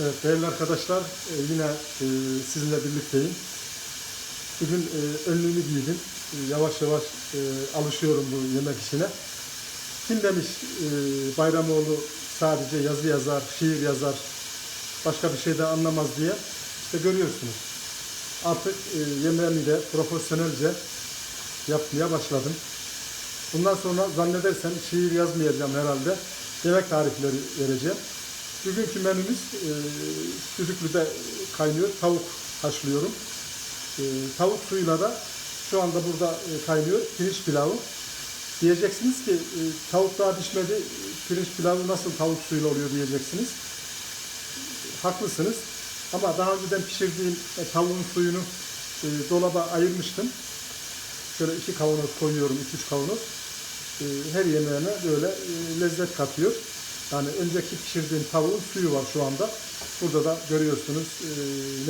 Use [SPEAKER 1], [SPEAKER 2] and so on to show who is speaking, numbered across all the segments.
[SPEAKER 1] Evet değerli arkadaşlar e, yine e, sizinle birlikteyim. Bugün e, önlüğümü giydim. Yavaş yavaş alışıyorum bu yemek işine. Kim demiş Bayramoğlu sadece yazı yazar, şiir yazar, başka bir şey de anlamaz diye. İşte görüyorsunuz. Artık yemeğimi de profesyonelce yapmaya başladım. Bundan sonra zannedersem şiir yazmayacağım herhalde. Yemek tarifleri vereceğim. Bugünkü menümüz e, düdüklüde kaynıyor. Tavuk haşlıyorum. E, tavuk suyuyla da şu anda burada e, kaynıyor. Pirinç pilavı. Diyeceksiniz ki e, tavuk daha pişmedi. Pirinç pilavı nasıl tavuk suyuyla oluyor diyeceksiniz. Haklısınız. Ama daha önceden pişirdiğim e, tavuğun suyunu e, dolaba ayırmıştım. Şöyle iki kavanoz koyuyorum, iki üç kavanoz. E, her yemeğine böyle e, lezzet katıyor. Yani önceki pişirdiğim tavuğun suyu var şu anda. Burada da görüyorsunuz e,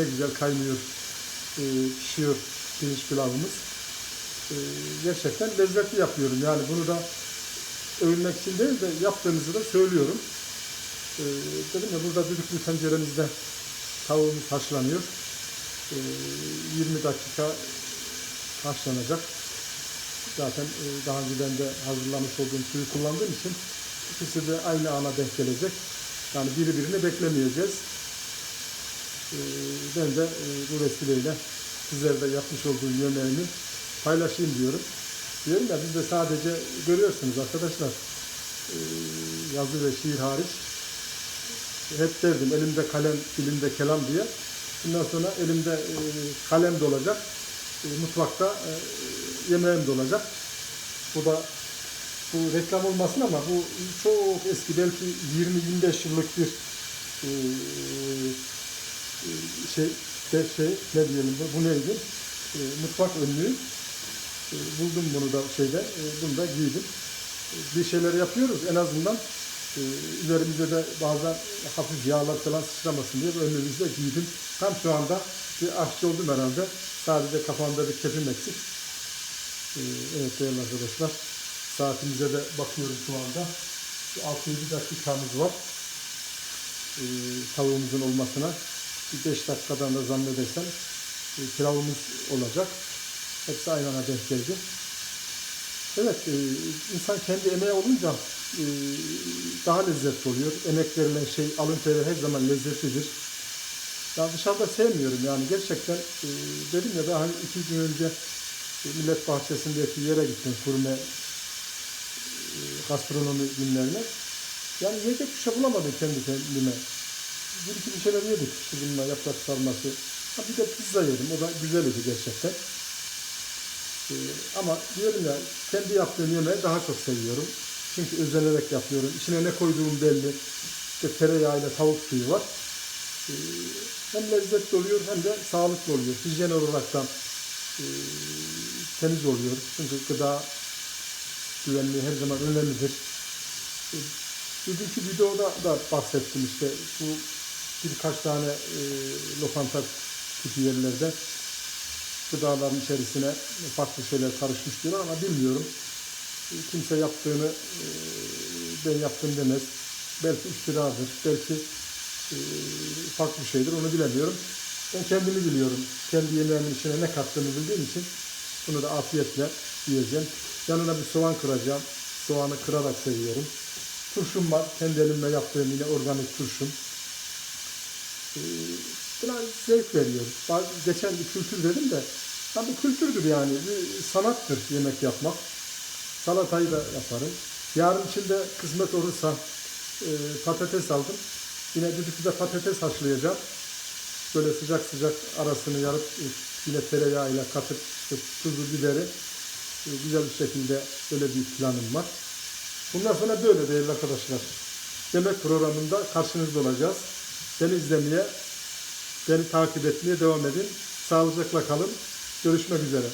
[SPEAKER 1] ne güzel kaynıyor, e, pişiyor pirinç pilavımız. E, gerçekten lezzetli yapıyorum. Yani bunu da övünmek için değil de yaptığımızı da söylüyorum. E, dedim ya burada düdüklü tenceremizde tavuğumuz haşlanıyor. E, 20 dakika haşlanacak. Zaten e, daha önceden de hazırlamış olduğum suyu kullandığım için ikisi de aynı ana denk gelecek. Yani birbirini beklemeyeceğiz. E, ben de e, bu vesileyle sizlerle yapmış olduğum yemeğimi paylaşayım diyorum. Diyorum ya biz de sadece görüyorsunuz arkadaşlar e, yazı ve şiir hariç hep derdim elimde kalem, dilimde kelam diye. Bundan sonra elimde e, kalem de olacak. Mutfakta yemeğim de olacak. Bu da bu reklam olmasın ama bu çok eski belki 20-25 yıllık bir e, e, şey şey ne diyelim bu neydi? E, mutfak önlüğü. E, buldum bunu da şeyde, e, bunu da giydim. E, bir şeyler yapıyoruz en azından e, üzerimize de bazen hafif yağlar falan sıçramasın diye önlüğümüzü de giydim. Tam şu anda bir aşçı oldum herhalde. Sadece kafamda bir kefim eksik. E, evet değerli arkadaşlar. Saatimize de bakıyorum şu anda. 6-7 dakikamız var. E, tavuğumuzun olmasına. Bir 5 dakikadan da zannedersem e, pilavımız olacak. Hepsi aynı ana denk geldi. Evet, e, insan kendi emeği olunca e, daha lezzetli oluyor. Emek verilen şey, alın teri her zaman lezzetlidir. Ya dışarıda sevmiyorum yani gerçekten e, dedim ya daha hani iki gün önce e, Millet Bahçesi'ndeki yere gittim kurme gastronomi günlerine. Yani yiyecek bir şey bulamadım kendi kendime. Bir iki bir şeyler yedik. İşte bununla yaprak sarması. Ha bir de pizza yedim. O da güzel idi gerçekten. Ee, ama diyorum ya kendi yaptığım yemeği daha çok seviyorum. Çünkü özenerek yapıyorum. İçine ne koyduğum belli. İşte tereyağıyla tavuk suyu var. Ee, hem lezzetli oluyor hem de sağlıklı oluyor. Hijyen olarak da e, temiz oluyor. Çünkü gıda güvenliği her zaman önemlidir. E, Bugünkü videoda da bahsettim işte bu birkaç tane e, lokanta tipi yerlerde gıdaların içerisine farklı şeyler karışmış diyorlar ama bilmiyorum. E, Kimse yaptığını e, ben yaptım demez. Belki iftiradır, belki e, farklı şeydir onu bilemiyorum. Ben kendimi biliyorum. Kendi yemeğimin içine ne kattığımı bildiğim için bunu da afiyetle yiyeceğim. Yanına bir soğan kıracağım. Soğanı kırarak seviyorum. Turşum var. Kendi elimle yaptığım yine organik turşum. Ee, zevk veriyor. Geçen bir kültür dedim de ha bir kültürdür yani. Bir sanattır yemek yapmak. Salatayı da yaparım. Yarın için de kısmet olursa e, patates aldım. Yine düdüklüde patates haşlayacağım. Böyle sıcak sıcak arasını yarıp e, yine tereyağıyla katıp işte tuzu biberi güzel bir şekilde böyle bir planım var. Bundan sonra böyle değerli arkadaşlar. Yemek programında karşınızda olacağız. Beni izlemeye, beni takip etmeye devam edin. Sağlıcakla kalın. Görüşmek üzere.